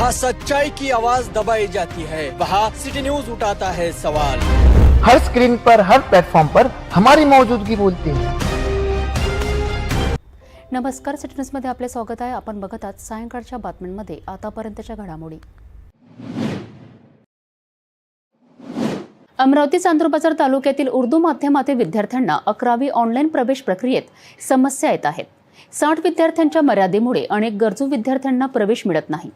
जहां सच्चाई की आवाज दबाई जाती है। वहां सिटी न्यूज उठाता है सवाल। हर स्क्रीन पर हर प्लेटफॉर्म पर हमारी मौजूदगी बोलती है। नमस्कार सिटी न्यूजमध्ये आपले स्वागत आहे. आपण बघत आहात सायंकाळच्या बातम्यांमध्ये. आतापर्यंतच्या घडामोडी. अमरावती चांदूरबाजार तालुक्यातील उर्दू माध्यमातील विद्यार्थ्यांना अकरावी ऑनलाईन प्रवेश प्रक्रियेत समस्या येत आहेत. साठ विद्यार्थ्यांच्या मर्यादेमुळे अनेक गरजू विद्यार्थ्यांना प्रवेश मिळत नाही.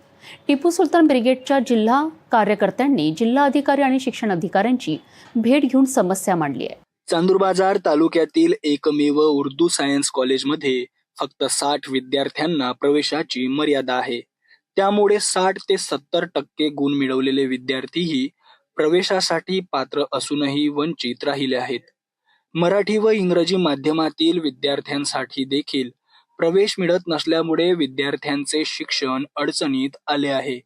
टिपू सुलतान ब्रिगेडच्या जिल्हा कार्यकर्त्यांनी जिल्हा अधिकारी आणि शिक्षण अधिकाऱ्यांची भेट घेऊन समस्या मांडली आहे. चांदूरबाजार तालुक्यातील एकमेव उर्दू सायन्स कॉलेजमध्ये फक्त साठ विद्यार्थ्यांना प्रवेशाची मर्यादा आहे. त्यामुळे साठ ते सत्तर टक्के गुण मिळवलेले विद्यार्थीही प्रवेशासाठी पात्र असूनही वंचित राहिले आहेत. मराठी व इंग्रजी माध्यमातील विद्यार्थ्यांसाठी देखील प्रवेश मिळत नसल्यामुळे विद्यार्थ्यांचे शिक्षण अडचणीत आले आहे.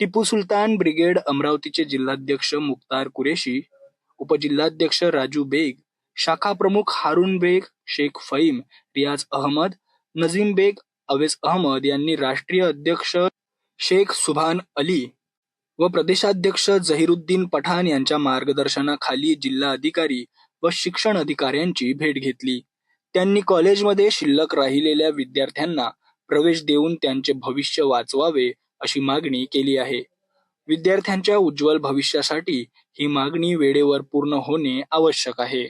टिपू सुलतान ब्रिगेड अमरावतीचे जिल्हाध्यक्ष मुक्तार कुरेशी उपजिल्हाध्यक्ष राजू बेग शाखा प्रमुख हारून बेग शेख फईम रियाज अहमद नजीम बेग अवेस अहमद यांनी राष्ट्रीय अध्यक्ष शेख सुभान अली व प्रदेशाध्यक्ष जहिरुद्दीन पठाण यांच्या मार्गदर्शनाखाली जिल्हा अधिकारी व शिक्षण अधिकाऱ्यांची भेट घेतली. त्यांनी कॉलेजमध्ये शिल्लक राहिलेल्या विद्यार्थ्यांना प्रवेश देऊन त्यांचे भविष्य वाचवावे अशी मागणी केली आहे. विद्यार्थ्यांच्या उज्ज्वल भविष्यासाठी ही मागणी वेळेवर पूर्ण होणे आवश्यक आहे.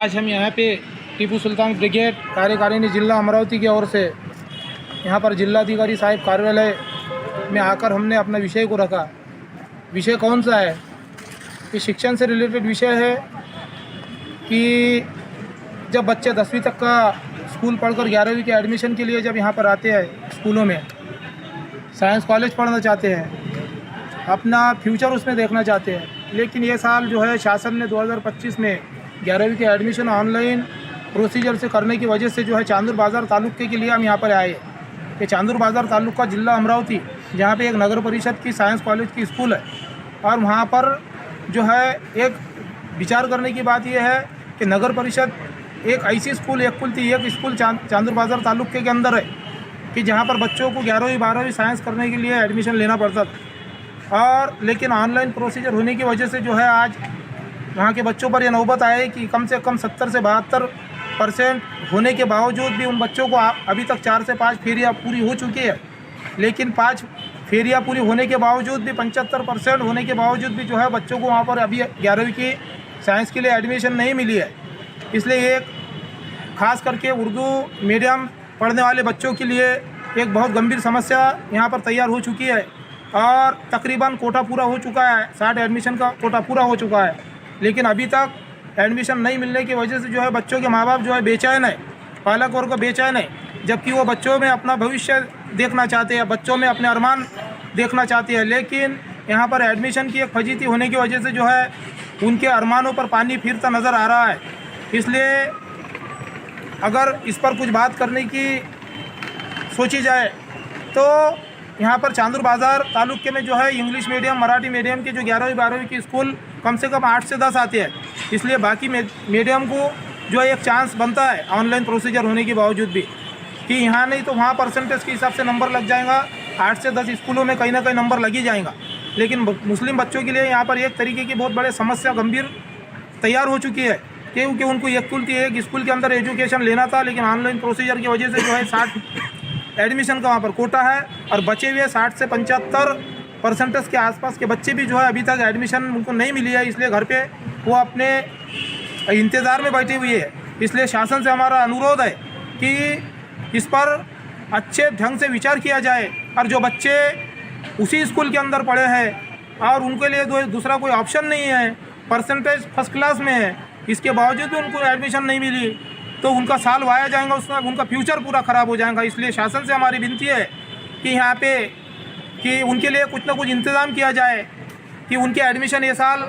आज हम यहाँ पे टीपू सुल्तान ब्रिगेड कार्यकारिणी जिला अमरावती की ओर से यहाँ पर जिलाधिकारी साहब कार्यालय में आकर हमने अपना विषय को रखा। विषय कौन सा है? ये शिक्षण से रिलेटेड विषय है कि जब बच्चे दसवीं तक का स्कूल पढ़कर ग्यारहवीं के एडमिशन के लिए जब यहाँ पर आते हैं स्कूलों में साइंस कॉलेज पढ़ना चाहते हैं, अपना फ्यूचर उसमें देखना चाहते हैं। लेकिन ये साल जो है शासन ने 2025 में ग्यारहवीं के एडमिशन ऑनलाइन प्रोसीजर से करने की वजह से जो है चांदूर बाज़ार तालुके के लिए हम यहाँ पर आए। ये चांदूर बाज़ार तालुका जिला अमरावती, जहाँ पे एक नगर परिषद की साइंस कॉलेज की स्कूल है। और वहाँ पर जो है एक विचार करने की बात यह है कि नगर परिषद एक ऐसी स्कूल, एक कुल थी, एक स्कूल चाँद, चांदूर बाज़ार तालुके के अंदर है, कि जहाँ पर बच्चों को ग्यारहवीं, बारहवीं साइंस करने के लिए एडमिशन लेना पड़ता था। और, लेकिन ऑनलाइन प्रोसीजर होने की वजह से जो है आज वहाँ के बच्चों पर यह नौबत आए कि कम से कम सत्तर से बहत्तर परसेंट होने के बावजूद भी उन बच्चों को अभी तक चार से पाँच फेरियाँ पूरी हो चुकी है। लेकिन पाँच फेरियाँ पूरी होने के बावजूद भी, पंचहत्तर परसेंट होने के बावजूद भी जो है बच्चों को वहाँ पर अभी ग्यारहवीं की साइंस के लिए एडमिशन नहीं मिली है। इसलिए एक खास करके उर्दू मीडियम पढ़ने वाले बच्चों के लिए एक बहुत गंभीर समस्या यहाँ पर तैयार हो चुकी है और तकरीबन कोटा पूरा हो चुका है, साठ एडमिशन का कोटा पूरा हो चुका है। लेकिन अभी तक एडमिशन नहीं मिलने की वजह से जो है बच्चों के माँ बाप जो है बेचैन है, पालक वर्ग बेचैन है, जबकि वो बच्चों में अपना भविष्य देखना चाहते हैं, बच्चों में अपने अरमान देखना चाहते हैं। लेकिन यहाँ पर एडमिशन की एक फजीती होने की वजह से जो है उनके अरमानों पर पानी फिरता नज़र आ रहा है। इसलिए अगर इस पर कुछ बात करने की सोची जाए तो यहाँ पर चांदूर बाज़ार तालुके में जो है इंग्लिश मीडियम, मराठी मीडियम के जो ग्यारहवीं, बारहवीं के स्कूल कम से कम आठ से दस आते हैं। इसलिए बाकी मीडियम को जो है एक चांस बनता है ऑनलाइन प्रोसीजर होने के बावजूद भी। कि यहाँ नहीं तो वहाँ परसेंटेज के हिसाब से नंबर लग जाएगा, आठ से दस स्कूलों में कहीं ना कहीं नंबर लग ही जाएगा। लेकिन मुस्लिम बच्चों के लिए यहाँ पर एक तरीके की बहुत बड़े समस्या गंभीर तैयार हो चुकी है। क्योंकि उनको एक कुल थी एक स्कूल के अंदर एजुकेशन लेना था, लेकिन ऑनलाइन प्रोसीजर की वजह से जो है साठ एडमिशन का वहाँ पर कोटा है, और बचे हुए साठ से पचहत्तर परसेंटेज के आसपास के बच्चे भी जो है अभी तक एडमिशन उनको नहीं मिली है, इसलिए घर पे वो अपने इंतज़ार में बैठी हुई है। इसलिए शासन से हमारा अनुरोध है कि इस पर अच्छे ढंग से विचार किया जाए, और जो बच्चे उसी स्कूल के अंदर पढ़े हैं, और उनके लिए दूसरा कोई ऑप्शन नहीं है परसेंटेज फ़र्स्ट क्लास में है इसके बावजूद भी उनको एडमिशन नहीं मिली। तो उनका साल वाया जाएगा उसमें उनका फ्यूचर पूरा ख़राब हो जाएगा। इसलिए शासन से हमारी विनती है कि यहाँ पे कि उनके लिए कुछ ना कुछ इंतज़ाम किया जाए कि उनके एडमिशन ये साल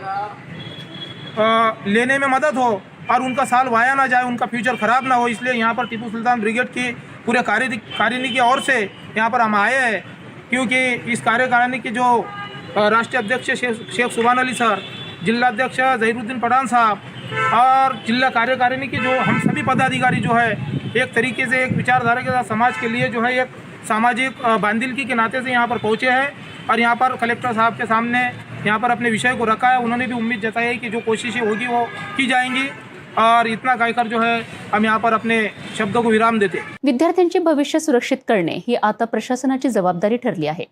अ, लेने में मदद हो और उनका साल वाया ना जाए उनका फ्यूचर ख़राब ना हो। इसलिए यहाँ पर टीपू सुल्तान ब्रिगेड की पूरे कार्य कारिणी की ओर से यहाँ पर हम आए हैं क्योंकि इस कार्यकारिणी के जो राष्ट्रीय अध्यक्ष शेख सुबान अली सर जिलाध्यक्ष जहीरुद्दीन पठान साहब और जिला कार्यकारिणी की जो हम सभी पदाधिकारी जो है एक तरीके से एक विचारधारा के साथ समाज के लिए जो है एक सामाजिक अ, बांधिलकी के नाते से यहाँ पर पहुँचे हैं। और यहाँ पर कलेक्टर साहब के सामने यहाँ पर अपने विषय को रखा है। उन्होंने भी उम्मीद जताई है कि जो कोशिशें होगी वो की जाएंगी। और इतना कहकर जो है हम यहाँ पर अपने शब्दों को विराम देते हैं। विद्यार्थ्यांचे भविष्य सुरक्षित करणे ही आता प्रशासनाची जबाबदारी ठरली आहे.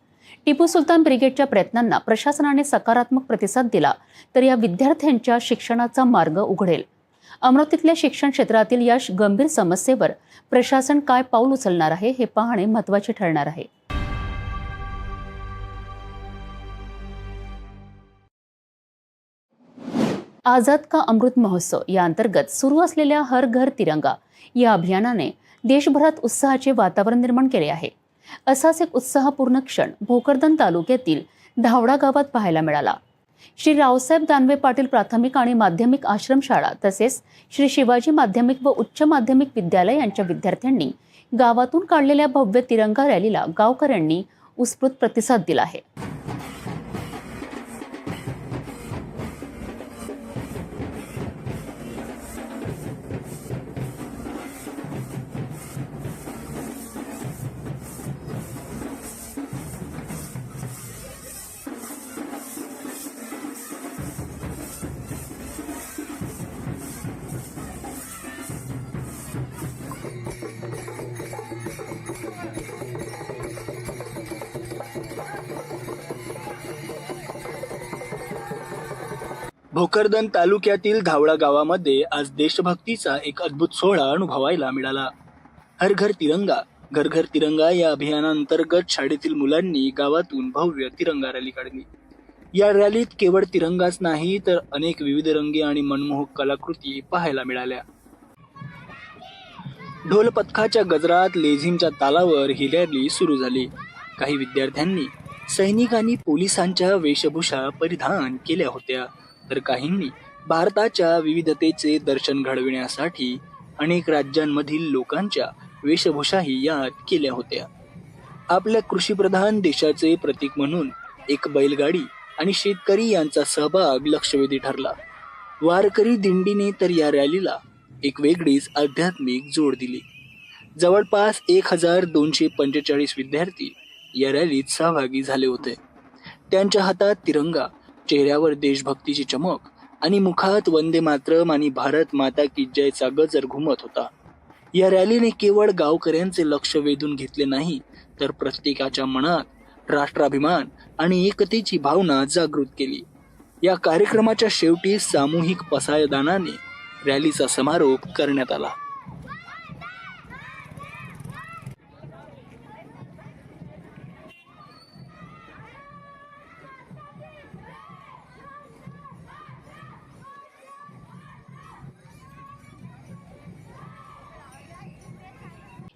टिपू सुलतान ब्रिगेडच्या प्रयत्नांना प्रशासनाने सकारात्मक प्रतिसाद दिला तर या विद्यार्थ्यांच्या शिक्षणाचा मार्ग उघडेल. अमरावतीतल्या शिक्षण क्षेत्रातील या गंभीर समस्येवर प्रशासन काय पाऊल उचलणार आहे हे पाहणे महत्त्वाचे ठरणार आहे. आझाद का अमृत महोत्सव या अंतर्गत सुरू असलेल्या हर घर तिरंगा या अभियानाने देशभरात उत्साहाचे वातावरण निर्माण केले आहे. असाच एक उत्साहपूर्ण क्षण भोकरदन तालुक्यातील धावडा गावात पाहायला मिळाला. श्री रावसाहेब दानवे पाटील प्राथमिक आणि माध्यमिक आश्रमशाळा तसेच श्री शिवाजी माध्यमिक व उच्च माध्यमिक विद्यालय यांच्या विद्यार्थ्यांनी गावातून काढलेल्या भव्य तिरंगा रॅलीला गावकऱ्यांनी उत्स्फूर्त प्रतिसाद दिला आहे. भोकरदन तालुक्यातील धावडा गावामध्ये आज देशभक्तीचा एक अद्भुत सोहळा अनुभवायला मिळाला. हर घर तिरंगा घर घर तिरंगा या अभियानांतर्गत शाळेतील मुलांनी गावातून भव्य तिरंगा रॅली काढली. या रॅलीत केवळ तिरंगाच नाही तर अनेक विविध रंगी आणि मनमोहक कलाकृती पाहायला मिळाल्या. ढोल पथकाच्या गजरात लेझिमच्या तालावर ही रॅली सुरू झाली. काही विद्यार्थ्यांनी सैनिक आणि पोलिसांच्या वेशभूषा परिधान केल्या होत्या. तर काहींनी भारताच्या विविधतेचे दर्शन घडविण्यासाठी अनेक राज्यांमधील लोकांच्या वेशभूषाही यात केल्या होत्या. आपल्या कृषीप्रधान देशाचे प्रतीक म्हणून एक बैलगाडी आणि शेतकरी यांचा सहभाग लक्षवेधी ठरला. वारकरी दिंडीने तर या रॅलीला एक वेगळीच आध्यात्मिक जोड दिली. जवळपास एक हजार दोनशे पंचेचाळीस विद्यार्थी या रॅलीत सहभागी झाले होते. त्यांच्या हातात तिरंगा चेहऱ्यावर देशभक्तीची चमक आणि मुखात वंदे मातरम आणि भारत माता की जयचा गजर घुमत होता. या रॅलीने केवळ गावकऱ्यांचे लक्ष वेधून घेतले नाही तर प्रत्येकाच्या मनात राष्ट्राभिमान आणि एकतेची भावना जागृत केली. या कार्यक्रमाच्या शेवटी सामूहिक पसायदानाने रॅलीचा समारोप करण्यात आला.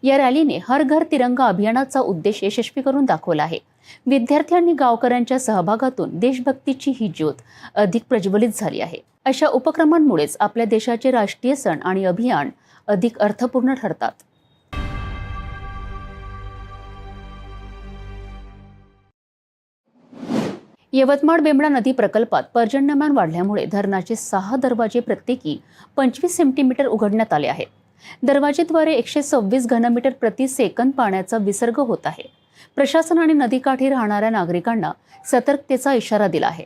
या रॅलीने हर घर तिरंगा अभियानाचा उद्देश यशस्वी करून दाखवला आहे. विद्यार्थी आणि गावकऱ्यांच्या सहभागातून देशभक्तीची ही ज्योत अधिक प्रज्वलित झाली आहे. अशा उपक्रमांमुळेच आपल्या देशाचे राष्ट्रीय सण आणि अभियान अधिक अर्थपूर्ण ठरतात. यवतमाळ बेंबडा नदी प्रकल्पात पर्जन्यमान वाढल्यामुळे धरणाचे सहा दरवाजे प्रत्येकी पंचवीस सेंटीमीटर उघडण्यात आले आहेत. दरवाजेद्वारे एकशे सव्वीस घनमीटर प्रति सेकंद पाण्याचा विसर्ग होत आहे. प्रशासन आणि नदीकाठी राहणाऱ्या नागरिकांना सतर्कतेचा इशारा दिला आहे.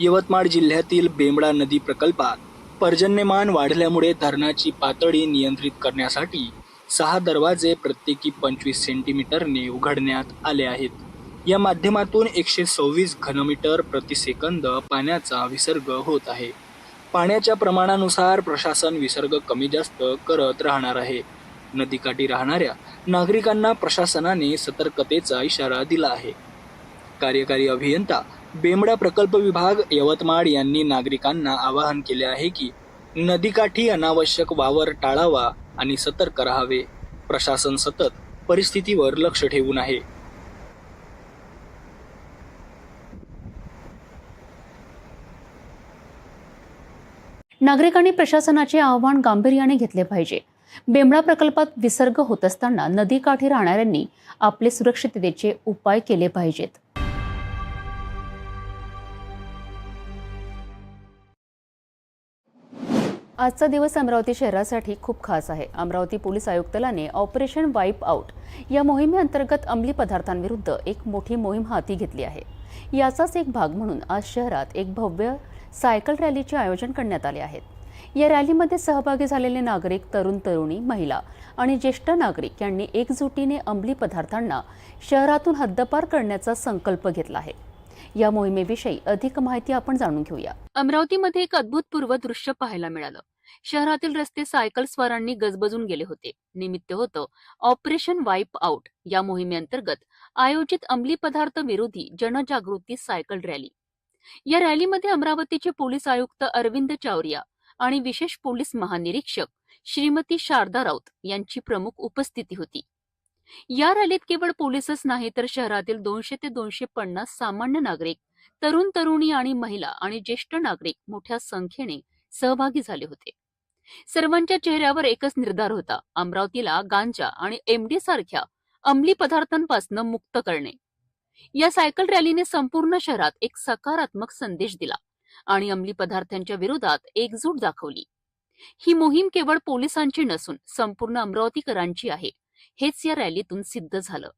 यवतमाळ जिल्ह्यातील बेंबडा नदी प्रकल्पात पर्जन्यमान वाढल्यामुळे धरणाची पातळी नियंत्रित करण्यासाठी सहा दरवाजे प्रत्येकी पंचवीस सेंटीमीटरने उघडण्यात आले आहेत. या माध्यमातून एकशे सव्वीस घनमीटर प्रतिसेकंद पाण्याचा विसर्ग होत आहे. पाण्याच्या प्रमाणानुसार प्रशासन विसर्ग कमी जास्त करत राहणार आहे. नदीकाठी राहणाऱ्या नागरिकांना प्रशासनाने सतर्कतेचा इशारा दिला आहे. कार्यकारी अभियंता बेंबडा प्रकल्प विभाग यवतमाळ यांनी नागरिकांना आवाहन केले आहे की नदीकाठी अनावश्यक वावर टाळावा आणि सतर्क राहावे. प्रशासन सतत परिस्थितीवर लक्ष ठेवून आहे. नागरिकांनी प्रशासनाचे आव्हान गांभीर्याने घेतले पाहिजे. बेंबळा प्रकल्पात विसर्ग होत असताना नदीकाठी राहणाऱ्यांनी आपले सुरक्षिततेचे उपाय केले पाहिजेत. आजचा दिवस अमरावती शहरासाठी खूप खास आहे. अमरावती पोलीस आयुक्तालयाने ऑपरेशन वाईप आउट या मोहिमेअंतर्गत अंमली पदार्थांविरुद्ध एक मोठी मोहीम हाती घेतली आहे. याचाच एक भाग म्हणून आज शहरात एक भव्य सायकल रॅलीचे आयोजन करण्यात आले आहेत. या रॅलीमध्ये सहभागी झालेले नागरिक तरुण तरुणी महिला आणि ज्येष्ठ नागरिक यांनी एकजुटीने अंमली पदार्थांना शहरातून हद्दपार करण्याचा संकल्प घेतला आहे. या मोहिमेविषयी अधिक माहिती आपण जाणून घेऊया. अमरावतीमध्ये एक अद्भुतपूर्व दृश्य पाहायला मिळालं. शहरातील रस्ते सायकल स्वारांनी गजबजून गेले होते. निमित्त होतं ऑपरेशन वाईप आउट या मोहिमेअंतर्गत आयोजित अंमली पदार्थ विरोधी जनजागृती सायकल रॅली. या रॅलीमध्ये अमरावतीचे पोलीस आयुक्त अरविंद चावरिया आणि विशेष पोलीस महानिरीक्षक श्रीमती शारदा राऊत यांची प्रमुख उपस्थिती होती. या रॅलीत केवळ पोलीसच नाही तर शहरातील दोनशे ते दोनशे पन्नास सामान्य नागरिक तरुण तरुणी आणि महिला आणि ज्येष्ठ नागरिक मोठ्या संख्येने सहभागी झाले होते. सर्वांच्या चेहऱ्यावर एकच निर्धार होता अमरावतीला गांजा आणि एमडी सारख्या अंमली पदार्थांपासून मुक्त करणे. या सायकल रॅलीने संपूर्ण शहरात एक सकारात्मक संदेश दिला आणि अंमली पदार्थांच्या विरोधात एकजूट दाखवली. ही मोहीम केवळ पोलिसांची नसून संपूर्ण अमरावतीकरांची आहे. हेच या रॅलीतून सिद्ध झालं.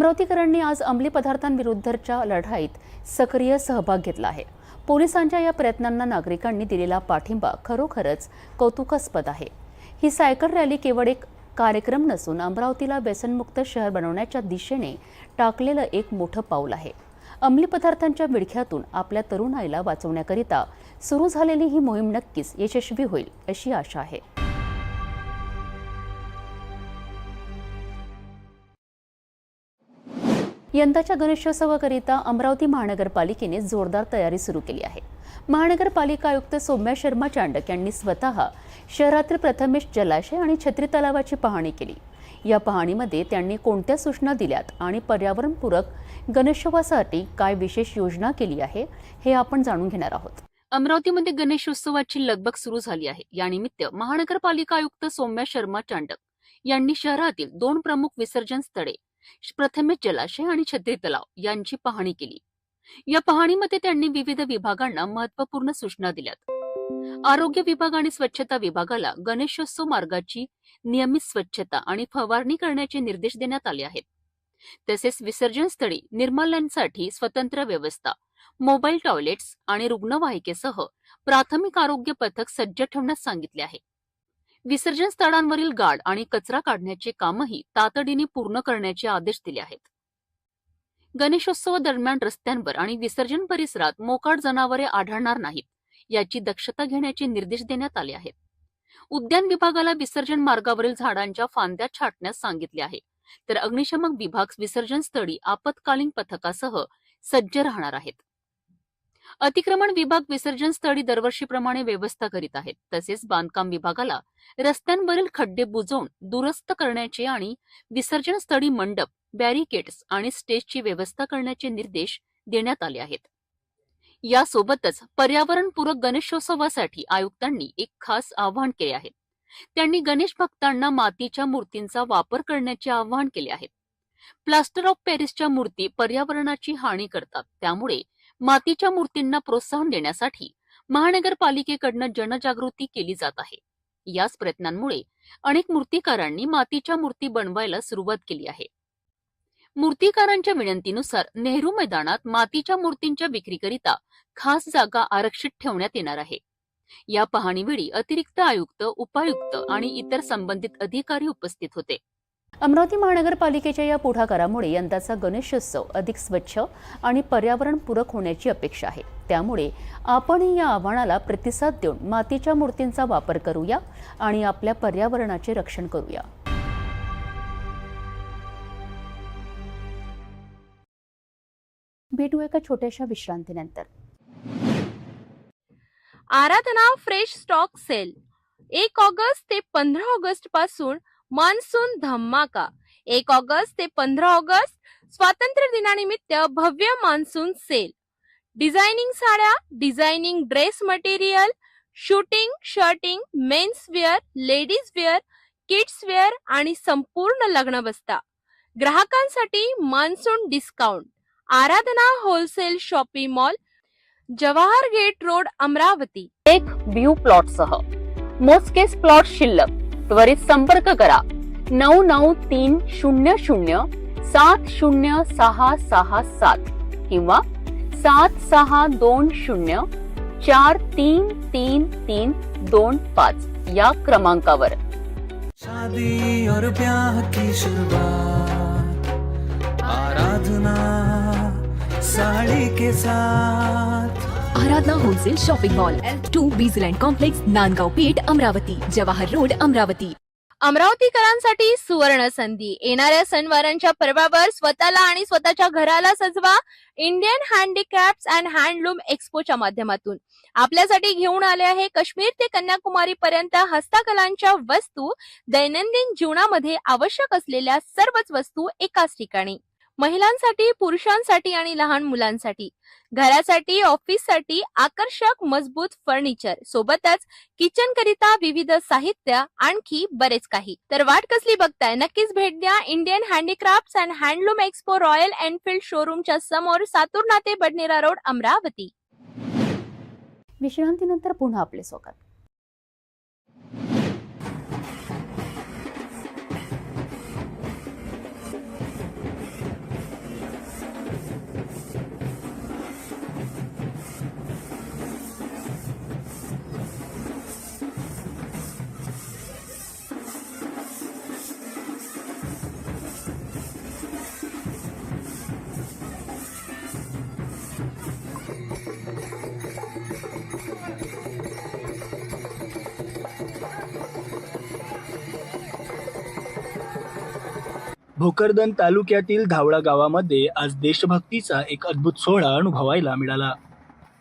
अमरावतीकरांनी आज अंमली पदार्थांविरुद्धच्या लढाईत सक्रिय सहभाग घेतला आहे. पोलिसांच्या या प्रयत्नांना नागरिकांनी दिलेला पाठिंबा खरोखरच कौतुकास्पद आहे. ही सायकल रॅली केवळ एक कार्यक्रम नसून अमरावतीला व्यसनमुक्त शहर बनवण्याच्या दिशेने टाकलेलं एक मोठं पाऊल आहे. अंमली पदार्थांच्या विडख्यातून आपल्या तरुणाईला वाचवण्याकरिता सुरू झालेली ही मोहीम नक्कीच यशस्वी होईल अशी आशा आहे. यंदाच्या गणेशोत्सवाकरिता अमरावती महानगरपालिकेने जोरदार तयारी सुरू केली आहे. महानगरपालिका आयुक्त सौम्या शर्मा चांडक यांनी स्वतः शहरातील प्रथमेश जलाशय आणि छत्री तलावाची पाहणी केली. या पाहणीमध्ये त्यांनी कोणत्या सूचना दिल्यात आणि पर्यावरणपूरक गणेशोत्सवासाठी काय विशेष योजना केली आहे हे आपण जाणून घेणार आहोत. अमरावतीमध्ये गणेशोत्सवाची लगबग सुरू झाली आहे. यानिमित्त महानगरपालिका आयुक्त सौम्या शर्मा चांडक यांनी शहरातील दोन प्रमुख विसर्जन स्थळे प्रथमेश जलाशय आणि छत्री तलाव यांची पाहणी केली. या पाहणीमध्ये त्यांनी विविध विभागांना महत्त्वपूर्ण सूचना दिल्यात. आरोग्य विभाग आणि स्वच्छता विभागाला गणेशोत्सव मार्गाची नियमित स्वच्छता आणि फवारणी करण्याचे निर्देश देण्यात आले आहेत. तसेच विसर्जन स्थळी निर्माल्यांसाठी स्वतंत्र व्यवस्था मोबाईल टॉयलेट्स आणि रुग्णवाहिकेसह प्राथमिक आरोग्य पथक सज्ज ठेवण्यास सांगितले आहे. विसर्जन स्थळांवरील गाड आणि कचरा काढण्याचे कामही तातडीने पूर्ण करण्याचे आदेश दिले आहेत. गणेशोत्सवादरम्यान रस्त्यांवर आणि विसर्जन परिसरात मोकाट जनावरे आढळणार नाहीत याची दक्षता घेण्याचे निर्देश देण्यात आले आहेत. उद्यान विभागाला विसर्जन मार्गावरील झाडांच्या फांद्या छाटण्यास सांगितले आहे तर अग्निशमक विभाग विसर्जन स्थळी आपत्कालीन पथकासह सज्ज राहणार आहेत. अतिक्रमण विभाग विसर्जन स्थळी दरवर्षीप्रमाणे व्यवस्था करीत आहेत. तसेच बांधकाम विभागाला रस्त्यांवरील खड्डे बुजवून दुरुस्त करण्याचे आणि विसर्जन स्थळी मंडप बॅरिकेड्स आणि स्टेजची व्यवस्था करण्याचे निर्देश देण्यात आले आहेत. यासोबतच पर्यावरणपूरक गणेशोत्सवासाठी आयुक्तांनी एक खास आवाहन केले आहे. त्यांनी गणेश भक्तांना मातीच्या मूर्तींचा वापर करण्याचे आवाहन केले आहे. प्लास्टर ऑफ पॅरिसच्या मूर्ती पर्यावरणाची हानी करतात. त्यामुळे मातीच्या मूर्तींना प्रोत्साहन देण्यासाठी महानगरपालिकेकडनं जनजागृती केली जात आहे. याच प्रयत्नांमुळे अनेक मूर्तिकारांनी मातीच्या मूर्ती बनवायला सुरुवात केली आहे. मूर्तिकारांच्या विनंतीनुसार नेहरू मैदानात मातीच्या मूर्तींच्या विक्रीकरिता खास जागा आरक्षित ठेवण्यात येणार आहे. या पाहणीवेळी अतिरिक्त आयुक्त उपायुक्त आणि इतर संबंधित अधिकारी उपस्थित होते. अमरावती महानगरपालिकेच्या या पुढाकारामुळे यंदाचा गणेशोत्सव अधिक स्वच्छ आणि पर्यावरणपूरक होण्याची अपेक्षा आहे. त्यामुळे आपणही या आव्हानाला प्रतिसाद देऊन मातीच्या मूर्तींचा वापर करूया आणि आपल्या पर्यावरणाचे रक्षण करूया. भेटू एका छोट्याशा विश्रांतीनंतर. Aradhana fresh stock sale. एक ऑगस्ट ते पंधरा ऑगस्टपासून मान्सून धमाका एक ऑगस्ट ते पंधरा ऑगस्ट स्वातंत्र्य दिनानिमित्त भव्य मान्सून सेल. डिझायनिंग साड्या designing dress material shooting shirting men's wear ladies wear kids wear आणि संपूर्ण लग्न बस्ता ग्राहकांसाठी monsoon discount. Aradhana wholesale shopping mall Jawahar gate road Amravati. एक व्ह्यू प्लॉट सह. मोजकेच प्लॉट शिल्लक. त्वरित संपर्क करा. नऊ नऊ तीन शून्य शून्य सात शून्य सहा सहा सात किंवा सात सहा दोन शून्य चार तीन तीन तीन दोन पाच या क्रमांकावर. शादी और ब्याह की शुरुआत आराधना साड़ी के साथ. Aradhana wholesale shopping mall. Two Bijland complex Nandgaon Peth Amravati. Jawahar road Amravati. अमरावतीकरांसाठी सुवर्ण संधी. येणाऱ्या सणवारांच्या पर्वावर स्वतःला आणि स्वतःच्या घराला सजवा इंडियन हँडीक्राफ्ट अँड हँडलूम एक्स्पोच्या माध्यमातून. आपल्यासाठी घेऊन आले आहे काश्मीर ते कन्याकुमारी पर्यंत हस्तकलांच्या वस्तू. दैनंदिन जीवनामध्ये आवश्यक असलेल्या सर्वच वस्तू एकाच ठिकाणी. महिलांसाठी पुरुषांसाठी आणि लहान मुलांसाठी. घरासाठी ऑफिससाठी आकर्षक मजबूत फर्निचर. सोबतच किचन करिता विविध साहित्य आणखी बरेच काही. तर वाट कसली बघताय? नक्कीच भेट द्या. Indian handicraft and handloom expo royal Enfield शोरूमच्या समोर सातूर नाते बडनेरा रोड अमरावती. विश्रांतीनंतर पुन्हा आपले स्वागत. भोकरदन तालुक्यातील धावळा गावामध्ये आज देशभक्तीचा एक अद्भुत सोहळा अनुभवायला मिळाला.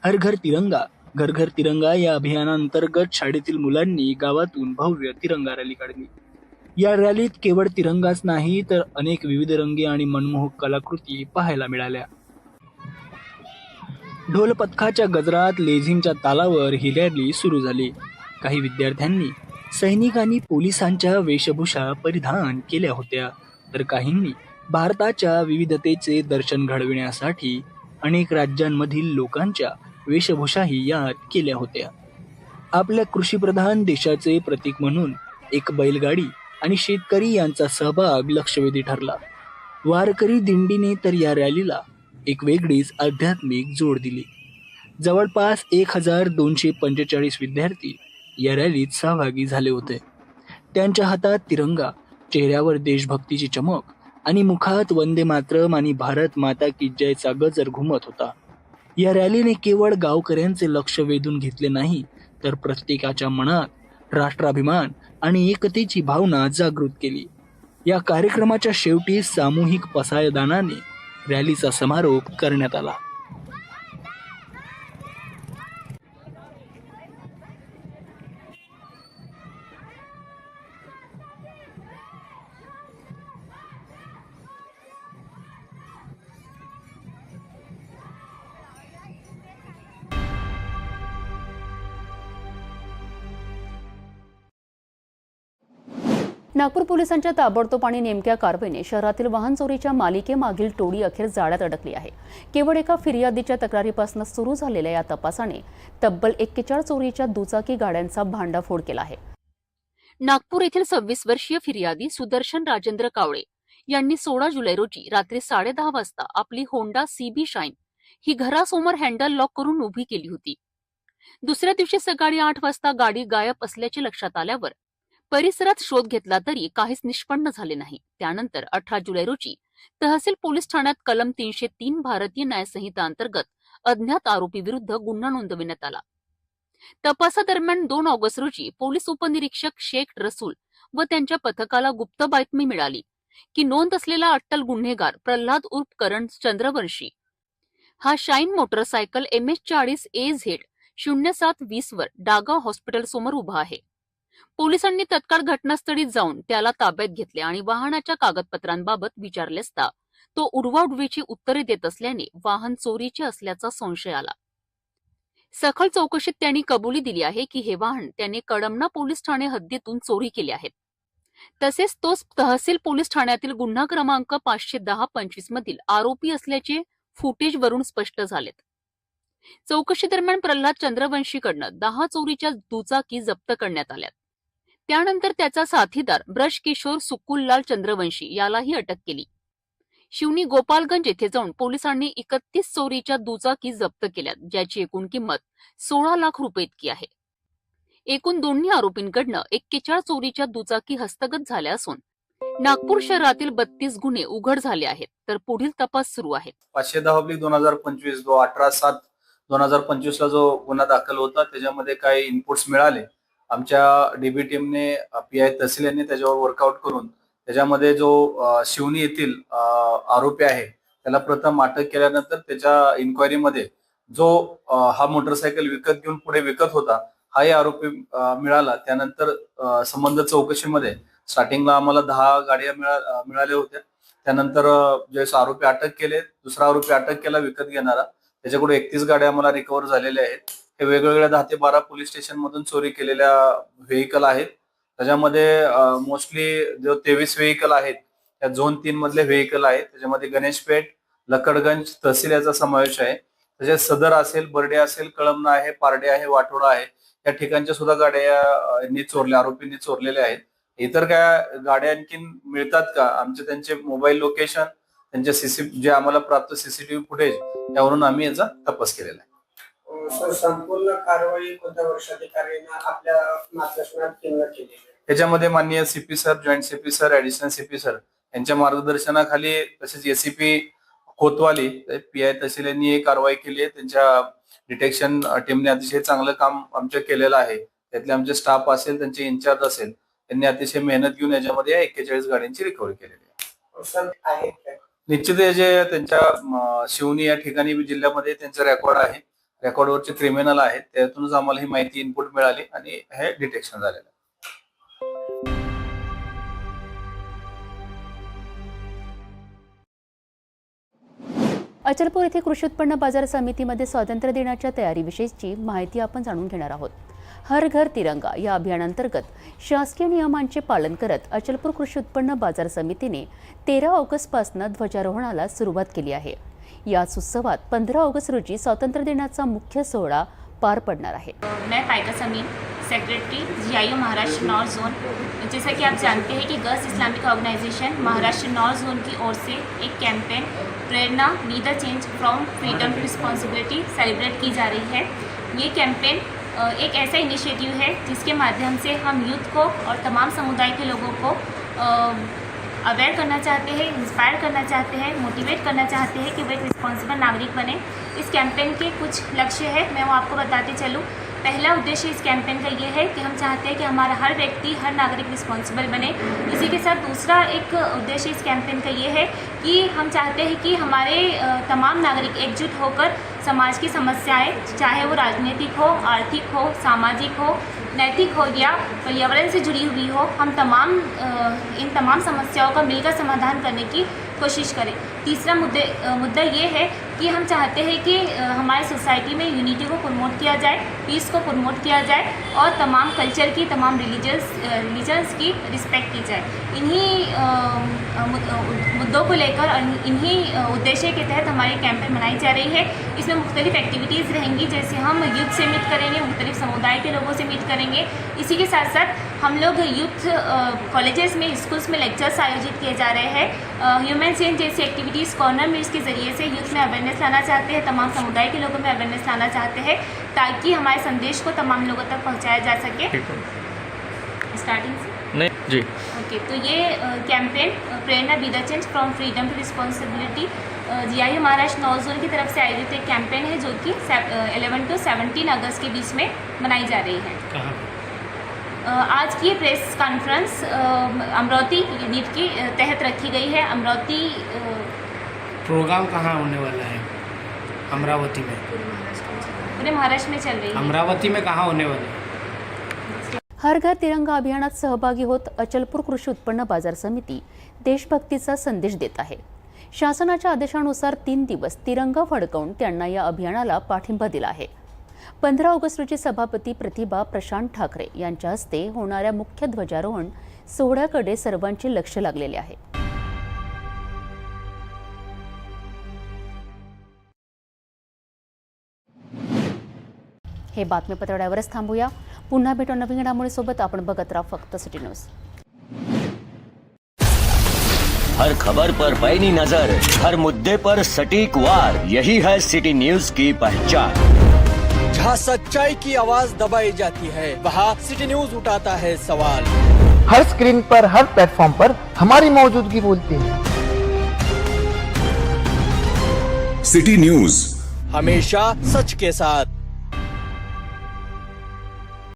हर घर तिरंगा घर घर तिरंगा या अभियानांतर्गत शाळेतील मुलांनी गावातून भव्य तिरंगा रॅली काढली. या रॅलीत केवळ तिरंगाच नाही तर अनेक विविध रंगी आणि मनमोहक कलाकृती पाहायला मिळाल्या. ढोल पथकाच्या गजरात लेझिमच्या तालावर ही रॅली सुरू झाली. काही विद्यार्थ्यांनी सैनिक आणि पोलिसांच्या वेशभूषा परिधान केल्या होत्या. तर काहींनी भारताच्या विविधतेचे दर्शन घडविण्यासाठी अनेक राज्यांमधील लोकांच्या वेशभूषाही यात केल्या होत्या. आपल्या कृषीप्रधान देशाचे प्रतीक म्हणून एक बैलगाडी आणि शेतकरी यांचा सहभाग लक्षवेधी ठरला. वारकरी दिंडीने तर या रॅलीला एक वेगळीच आध्यात्मिक जोड दिली. जवळपास एक हजार दोनशे पंचेचाळीस विद्यार्थी या रॅलीत सहभागी झाले होते. त्यांच्या हातात तिरंगा चेहऱ्यावर देशभक्तीची चमक आणि मुखात वंदे मातरम आणि भारत माता की जयचा गजर घुमत होता. या रॅलीने केवळ गावकऱ्यांचे लक्ष वेधून घेतले नाही तर प्रत्येकाच्या मनात राष्ट्राभिमान आणि एकतेची भावना जागृत केली. या कार्यक्रमाच्या शेवटी सामूहिक पसायदानाने रॅलीचा समारोप करण्यात आला. पोलिसांच्या ताबडतोब आणि नेमक्या कारवाईने शहरातील वाहन चोरीच्या मालिकेमागील टोळी अखेर जाळ्यात अडकली आहे. केवळ एका फिर्यादीच्या तक्रारीपासून सुरू झालेल्या या तपासाने तब्बल एक्केचाळ चोरीच्या दुचाकी गाड्यांचा भांडाफोड केला आहे. नागपूर येथील सव्वीस वर्षीय फिर्यादी सुदर्शन राजेंद्र कावळे यांनी सोळा जुलै रोजी रात्री साडेदहा वाजता आपली होंडा सीबी शाईन ही घरासमोर हँडल लॉक करून उभी केली होती. दुसऱ्या दिवशी सकाळी आठ वाजता गाडी गायब असल्याचे लक्षात आल्यावर परिसरात शोध घेतला तरी काहीच निष्पन्न झाले नाही. त्यानंतर अठरा जुलै रोजी तहसील पोलीस ठाण्यात कलम तीनशे तीन भारतीय न्यायसंहिता अंतर्गत अज्ञात आरोपी विरुद्ध गुन्हा नोंदविण्यात आला. तपासादरम्यान दोन ऑगस्ट रोजी पोलीस उपनिरीक्षक शेख रसूल व त्यांच्या पथकाला गुप्त बातमी मिळाली की नोंद असलेला अट्टल गुन्हेगार प्रल्हाद उर्फ करण चंद्रवंशी हा शाईन मोटरसायकल एम एच चाळीस ए झेड शून्य सात वीस वर डागाव हॉस्पिटल समोर उभा आहे. पोलिसांनी तत्काळ घटनास्थळी जाऊन त्याला ताब्यात घेतले आणि वाहनाच्या कागदपत्रांबाबत विचारले असता तो उडवाउडवीची उत्तरे देत असल्याने वाहन चोरीचे असल्याचा संशय आला. सखल चौकशीत त्यांनी कबुली दिली आहे की हे वाहन त्याने कडमना पोलीस ठाणे हद्दीतून चोरी केले आहेत तसेच तोच तहसील पोलीस ठाण्यातील गुन्हा क्रमांक पाचशे दहा पंचवीस मधील आरोपी असल्याचे फुटेजवरून स्पष्ट झालेत. चौकशी दरम्यान प्रल्हाद चंद्रवंशीकडनं दहा चोरीच्या दुचाकी जप्त करण्यात आल्यात. त्यानंतर त्याचा साथीदार ब्रश किशोर सुकुललाल चंद्रवंशी यालाही अटक केली. शिवनी गोपालगंज येथे जाऊन पोलिसांनी एकतीस चोरीच्या दुचाकी जप्त केल्यात ज्याची एकूण किंमत सोळा लाख रुपये इतकी आहे. एकूण दोन्ही आरोपींकडनं एक्केचाळ चोरीच्या दुचाकी हस्तगत झाल्या असून नागपूर शहरातील बत्तीस गुन्हे उघड झाले आहेत तर पुढील तपास सुरू आहे. पाचशे दहा दोन हजार पंचवीस जो अठरा सात दोन हजार पंचवीस ला जो गुन्हा दाखल होता त्याच्यामध्ये काही इनपुट्स मिळाले. आमच्या डीबी टीमने पी आय तहसील यांनी त्याच्यावर वर्कआउट करून त्याच्यामध्ये जो शिवनी येथील आरोपी आहे त्याला प्रथम अटक केल्यानंतर त्याच्या इन्क्वायरीमध्ये जो हा मोटरसायकल विकत घेऊन पुढे विकत होता हाही आरोपी मिळाला. त्यानंतर संबंध चौकशीमध्ये स्टार्टिंगला आम्हाला दहा गाड्या मिळा मिळाल्या होत्या. त्यानंतर ज्यावेळेस आरोपी अटक केले दुसरा आरोपी अटक केला विकत घेणारा. त्याच्याकडे एकतीस गाड्या आम्हाला रिकव्हर झालेल्या आहेत. हे वेगवेगळ्या दहा ते बारा पोलीस स्टेशन मधून चोरी केलेल्या व्हेकल आहेत. त्याच्यामध्ये मोस्टली जो तेवीस व्हेकल आहेत त्या झोन तीन मधले व्हेकल आहेत. त्याच्यामध्ये गणेशपेठ लकडगंज तहसील याचा समावेश आहे. तसेच सदर असेल बर्डे असेल कळमना आहे पारडे आहे वाटोडा आहे या ठिकाणच्या सुद्धा गाड्या यांनी चोरल्या आरोपींनी चोरलेल्या आहेत. इतर काय गाड्या आणखीन मिळतात का? आमचे त्यांचे मोबाईल लोकेशन त्यांचे सीसी जे आम्हाला प्राप्त सीसीटीव्ही फुटेज त्यावरून आम्ही याचा तपास केलेला आहे. सर संपूर्ण कारवाई कोणत्या आपल्या मार्गदर्शनात केंद्र केलेली आहे? त्याच्यामध्ये माननीय CP sir joint CP sir additional CP sir यांच्या मार्गदर्शनाखाली तसेच ACP Kotwali P I Tehsil यांनी कारवाई केली आहे. त्यांच्या डिटेक्शन टीमने अतिशय चांगलं काम आमच्या केलेलं आहे. त्यातले आमचे स्टाफ असेल त्यांचे इन्चार्ज असेल त्यांनी अतिशय मेहनत घेऊन याच्यामध्ये एक्केचाळीस गाड्यांची रिकव्हरी केलेली आहे. निश्चित हे जे त्यांच्या शिवनी या ठिकाणी जिल्ह्यामध्ये त्यांचं रेकॉर्ड आहे. रेकॉर्डवरचे क्रिमिनल आहेत त्यातूनच आम्हाला ही माहिती इनपुट मिळाली आणि हे डिटेक्शन झालेलं अचलपूर येथे कृषी उत्पन्न बाजार समितीमध्ये स्वातंत्र्य दिनाच्या तयारीविषयीची माहिती आपण जाणून घेणार आहोत. हर घर तिरंगा या अभियानांतर्गत शासकीय नियमांचे पालन करत अचलपूर कृषी उत्पन्न बाजार समितीने तेरा ऑगस्टपासून ध्वजारोहणाला सुरुवात केली आहे. याच उत्सवात पंधरा ऑगस्ट रोजी स्वातंत्र्य दिनाचा मुख्य सोहळा पार पडणार आहे. मैं फायदा Sameen secretary ji Maharashtra north zone जैसा कि आप जानते हैं कि girls Islamic organisation Maharashtra north zone की ओर से एक कैंपेन प्रेरणा नी the change from freedom to responsibility celebrate की जा रही है। ये कैंपेन एक ऐसा इनिशिएटिव है जिसके माध्यम से हम यूथ को और तमाम समुदाय के लोगों को अवेयर करना चाहते हैं इंस्पायर करना चाहते हैं मोटिवेट करना चाहते हैं कि वे एक रिस्पॉन्सिबल नागरिक बने। इस कैंपेन के कुछ लक्ष्य है मैं वो आपको बताते चलूँ। पहला उद्देश्य इस कैंपेन का ये है कि हम चाहते हैं कि हमारा हर व्यक्ति, हर नागरिक रिस्पॉन्सिबल बने। इसी के साथ दूसरा एक उद्देश्य इस कैंपेन का ये है कि हम चाहते हैं कि हमारे तमाम नागरिक एकजुट होकर समाज की समस्याएँ, चाहे वो राजनीतिक हो, आर्थिक हो, सामाजिक हो, नैतिक हो या पर्यावरण से जुड़ी हुई हो, हम तमाम इन तमाम समस्याओं का मिलकर समाधान करने की कोशिश करें। तीसरा मुद्दे मुद्दा ये है कि हम चाहते हैं कि हमारे सोसाइटी में यूनिटी को प्रमोट किया जाए, पीस को प्रमोट किया जाए और तमाम कल्चर की, तमाम रिलीजन्स रिलीजन्स की रिस्पेक्ट की जाए। इन्हीं मुद- मुद्दों को लेकर इन्हीं उद्देश्य के तहत हमारी कैंपेन मनाई जा रही है। इसमें मुख्तलिफ़ एक्टिविटीज़ रहेंगी, जैसे हम यूथ से मीट करेंगे, मुख्तलिफ़ समुदाय के लोगों से मीट करेंगे। इसी के साथ साथ हम लोग यूथ कॉलेजेस में, स्कूल्स में लेक्चर्स आयोजित किए जा रहे हैं। ह्यूमन चेंज जैसी एक्टिविटीज़ कॉर्नर मीट्स के ज़रिए से यूथ में अवेयरनेस लाना चाहते हैं तमाम समुदाय के लोगों में अवेयरनेस लाना चाहते हैं ताकि हमारे संदेश को तमाम लोगों तक पहुँचाया जा सके। स्टार्टिंग से? नहीं जी। ओके तो ये campaign Prerna be the change from freedom to responsibility G I Maharashtra नौ जोन की तरफ़ से आयोजित एक कैंपेन है जो कि एलेवन टू सेवनटीन अगस्त के बीच में मनाई जा रही है। आज की प्रेस कॉन्फ्रेंस अमरावती यूनिट की तहत रखी गई है। अमरावती प्रोग्राम कहाँ होने वाला है? अमरावती में। पूरे महाराष्ट्र में चल रही है। अमरावती में कहाँ होने वाले? हर घर तिरंगा अभियानात सहभागी होत अचलपूर कृषी उत्पन्न बाजार समिती देशभक्तीचा संदेश देत आहे. शासनाच्या आदेशानुसार तीन दिवस तिरंगा फडकवून त्यांना या अभियानाला पाठिंबा दिला आहे. पंधरा ऑगस्ट रोजी सभापती प्रतिभा प्रशांत ठाकरे यांच्या हस्ते होणाऱ्या मुख्य ध्वजारोहण सोहळ्याकडे सर्वांचे लक्ष लागलेले आहे. हे बातमीपत्र एवढ्यावरच थांबूया. पुन्हा भेटू नवीन घडामोडीसोबत आपण बघत राहा फक्त सिटी न्यूज़. हर खबर पर पैनी नज़र हर मुद्दे पर सटीक वार. यही है सिटी न्यूज़ की पहचान. जहाँ सच्चाई की आवाज़ दबाई जाती है वहाँ सिटी न्यूज़ उठाता है सवाल. हर स्क्रीन पर हर प्लेटफॉर्म पर हमारी मौजूदगी बोलती है। City news. हमेशा सच के साथ.